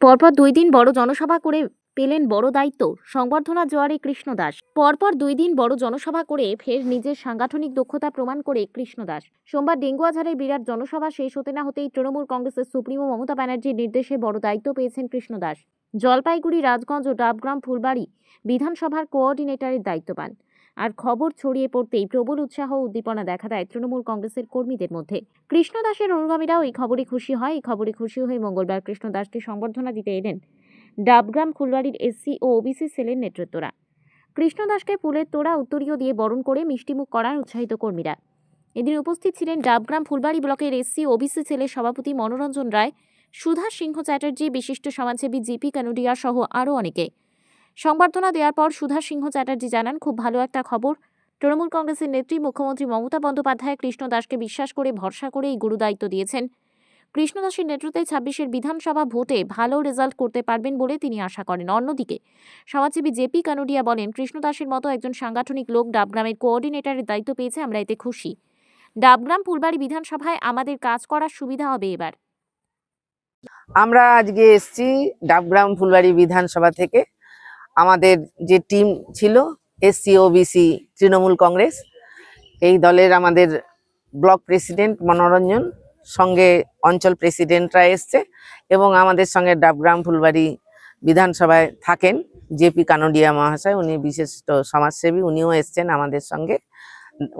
পরপর দুই দিন বড় জনসভা করে পেলেন বড় দায়িত্ব, সংবর্ধনা জোয়ারে কৃষ্ণ দাস। পরপর দুই দিন বড় জনসভা করে ফের নিজের সাংগঠনিক দক্ষতা প্রমাণ করে কৃষ্ণ দাস। সোমবার ডেঙ্গুয়াঝাড়ের বিরাট জনসভা শেষ হতে না হতেই তৃণমূল কংগ্রেসের সুপ্রিমো মমতা ব্যানার্জির নির্দেশে বড় দায়িত্ব পেয়েছেন কৃষ্ণ দাস। জলপাইগুড়ি, রাজগঞ্জ ও ডাবগ্রাম, ফুলবাড়ি বিধানসভার কোঅর্ডিনেটরের দায়িত্ব পান আর খবর ছড়িয়ে পড়তেই প্রবল উৎসাহ উদ্দীপনা দেখা দেয় তৃণমূল কংগ্রেসের কর্মীদের মধ্যে। কৃষ্ণ দাসের অনুগামীরাও এই খবরে খুশি হয়। এই খবরে খুশি হয়ে মঙ্গলবার কৃষ্ণ দাসকে সংবর্ধনা দিতে এলেন ডাবগ্রাম ফুলবাড়ির এসসি ও ওবিসি সেলের নেতৃত্বরা। কৃষ্ণ দাসকে ফুলের তোড়া, উত্তরীয় দিয়ে বরণ করে মিষ্টিমুখ করার উৎসাহিত কর্মীরা। এদিন উপস্থিত ছিলেন ডাবগ্রাম ফুলবাড়ি ব্লকের এসসি ওবিসি সেলের সভাপতি মনোরঞ্জন রায় সুধা সিংহ চ্যাটার্জি, বিশিষ্ট সমাজসেবী জিপি কানুডিয়া সহ আরও অনেকে। সংবর্ধনা দেওয়ার পর সুধা সিংহ চ্যাটার্জি জানান, খুব ভালো একটা খবর। তৃণমূল কংগ্রেসের নেত্রী মুখ্যমন্ত্রী মমতা বন্দ্যোপাধ্যায় কৃষ্ণ দাসকে বিশ্বাস করে, ভরসা করে এই গুরুদায়িত্ব দিয়েছেন। কৃষ্ণ দাসের নেতৃত্বে ছাব্বিশের বিধানসভা ভোটে ভালো রেজাল্ট করতে পারবেন বলে তিনি আশা করেন। অন্যদিকে, সমাজসেবী জেপি কানুডিয়া বলেন, কৃষ্ণ দাসের মতো একজন সাংগঠনিক লোক ডাবগ্রামের কোঅর্ডিনেটরের দায়িত্ব পেয়েছে, আমরা এতে খুশি। ডাবগ্রাম ফুলবাড়ি বিধানসভায় আমাদের কাজ করার সুবিধা হবে এবার। আমরা আজকে এসছি ডাবগ্রাম ফুলবাড়ি বিধানসভা থেকে। আমাদের যে টিম ছিল এসসি ওবিসি তৃণমূল কংগ্রেস, এই দলের আমাদের ব্লক প্রেসিডেন্ট মনোরঞ্জন, সঙ্গে অঞ্চল প্রেসিডেন্টরা এসছে এবং আমাদের সঙ্গে ডাবগ্রাম ফুলবাড়ি বিধানসভায় থাকেন জেপি কানোডিয়া মহাশয়, উনি বিশিষ্ট সমাজসেবী, উনিও এসছেন আমাদের সঙ্গে।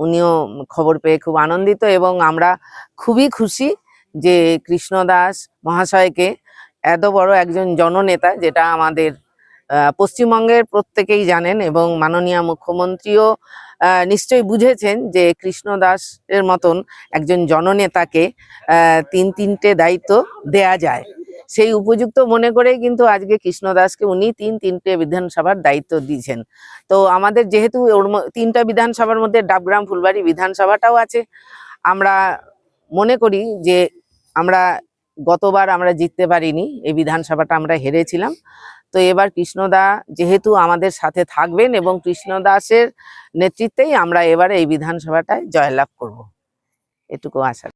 উনিও খবর পেয়ে খুব আনন্দিত এবং আমরা খুবই খুশি যে কৃষ্ণ দাস মহাশয়কে এত বড় একজন জননেতা যেটা আমাদের পশ্চিমবঙ্গের প্রত্যেকেই জানেন এবং মাননীয় মুখ্যমন্ত্রীও নিশ্চয়ই বুঝেছেন যে কৃষ্ণ দাসের মতন একজন জননেতাকে তিন তিনটে দায়িত্ব দেয়া যায়। সেই উপযুক্ত মনে করেই কিন্তু আজকে কৃষ্ণ দাসকে উনি তিন তিনটে বিধানসভার দায়িত্ব দিয়েছেন। তো আমাদের যেহেতু ওর তিনটা বিধানসভার মধ্যে ডাবগ্রাম, ফুলবাড়ি বিধানসভাটাও আছে। আমরা মনে করি যে আমরা গতবার আমরা জিততে পারিনি, এই বিধানসভাটা আমরা হেরেছিলাম। তো এবার কৃষ্ণদা যেহেতু আমাদের সাথে থাকবেন এবং কৃষ্ণ দাসের নেতৃত্বেই আমরা এবারে এই বিধানসভাটায় জয়লাভ করব। এটুকু আশা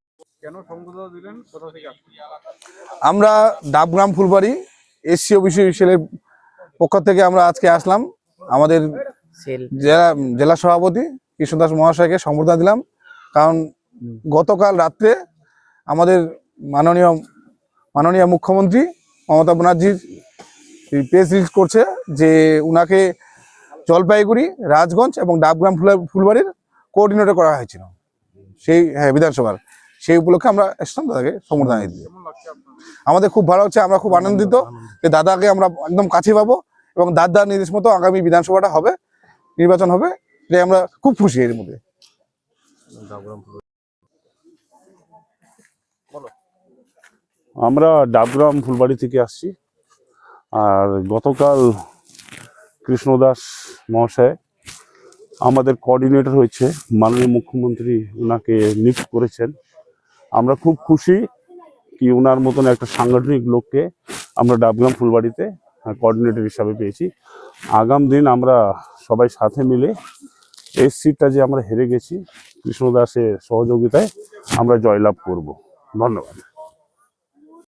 আমরা ডাবগ্রাম ফুলবাড়ি এসসি ওবিসি সেলের পক্ষ থেকে আমরা আজকে আসলাম। আমাদের জেলা জেলা সভাপতি কৃষ্ণদাস মহাশয়কে সম্বর্ধনা দিলাম। কারণ গতকাল রাত্রে আমাদের মাননীয় মাননীয় মুখ্যমন্ত্রী মমতা ব্যানার্জির প্রেস রিলিজ করছে যে উনাকে জলপাইগুড়ি, রাজগঞ্জ এবং ডাবগ্রাম ফুলা- ফুলবাড়ির কোঅর্ডিনেটর করা হয়েছিল। সেই হ্যাঁ বিধানসভার। সেই উপলক্ষে আমরা এসলাম দাদাকে সম্বর্ধনা দিতে আমাদের খুব ভালো হচ্ছে আমরা খুব আনন্দিত যে দাদাকে আমরা একদম কাছে পাবো এবং দাদার নির্দেশ মতো আগামী বিধানসভাটা হবে, নির্বাচন হবে, এটাই আমরা খুব খুশি এর মধ্যে। আমরা ডাবগ্রাম ফুলবাড়ি থেকে আসছি। আর গতকাল কৃষ্ণদাস মহাশয় আমাদের কোঅর্ডিনেটর হয়েছে, মাননীয় মুখ্যমন্ত্রী ওনাকে নিয়োগ করেছেন। আমরা খুব খুশি কি ওনার মতন একটা সাংগঠনিক লোককে আমরা ডাবগ্রাম ফুলবাড়িতে কোঅর্ডিনেটর হিসাবে পেয়েছি। আগাম দিন আমরা সবাই সাথে মিলে এই সিটটা যে আমরা হেরে গেছি, কৃষ্ণদাসের সহযোগিতায় আমরা জয়লাভ করব। ধন্যবাদ।